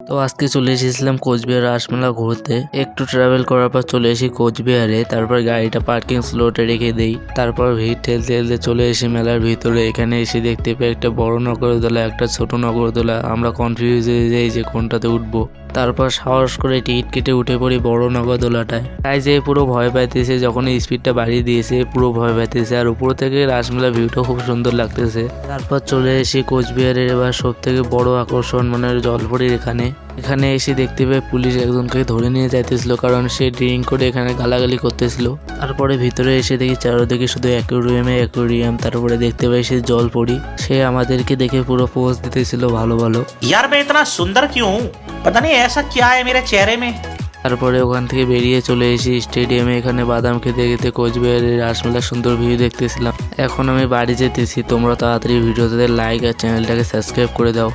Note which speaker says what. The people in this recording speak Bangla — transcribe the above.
Speaker 1: তো আজকে চলে এসেছিলাম কোচবিহার রাসমেলা ঘুরতে। একটু ট্রাভেল করার পর চলে এসি কোচবিহারে, তারপর গাড়িটা পার্কিং স্লোটে রেখে দেই। তারপর ভিড় ঠেলতে ঠেলতে চলে এসে মেলার ভিতরে। এখানে এসে দেখতে পাই একটা বড় নগরদোলা, একটা ছোট নগরদোলা। আমরা কনফিউজ হয়ে যাই যে কোনটাতে উঠবো। তারপর সাহস করে টিকিট কেটে উঠে পড়ি বড় নগরদোলাটায় তাই যে পুরো ভয় পাইতেছে যখন স্পিডটা বাড়িয়ে দিয়েছে, পুরো ভয় পাইতেছে। আর উপর থেকে রাসমেলা ভিউটা খুব সুন্দর লাগতেছে। তারপর চলে এসে কোচবিহারের এবার সব থেকে বড় আকর্ষণ মানে জলপরির এখানে। এখানে এসে দেখতে পেয়ে পুলিশ একজনকে ধরে নিয়ে যাইতেছিল কারণ সে ড্রিঙ্ক করে এখানে গালাগালি করতেছিল তারপরে ভিতরে এসে দেখি চারোদিকে শুধু অ্যাকোরিয়ামে অ্যাকোরিয়াম তারপরে দেখতে পাই সে জল পড়ি সে আমাদেরকে দেখে পুরো পোজ দিতেছিল ভালো ভালো
Speaker 2: यार मैं इतना सुंदर क्यों हूँ पता नहीं ऐसा क्या है मेरे चेहरे में
Speaker 1: তারপরে ওখান থেকে বেরিয়ে চলে এসি স্টেডিয়ামে এখানে বাদাম খেতে খেতে কোচবিহারের রাসমেলার সুন্দর ভিউ দেখতেছিলাম এখন আমি বাড়ি যেতেছি তোমরা তাড়াতাড়ি ভিডিওতে লাইক আর চ্যানেলটাকে সাবস্ক্রাইব করে দাও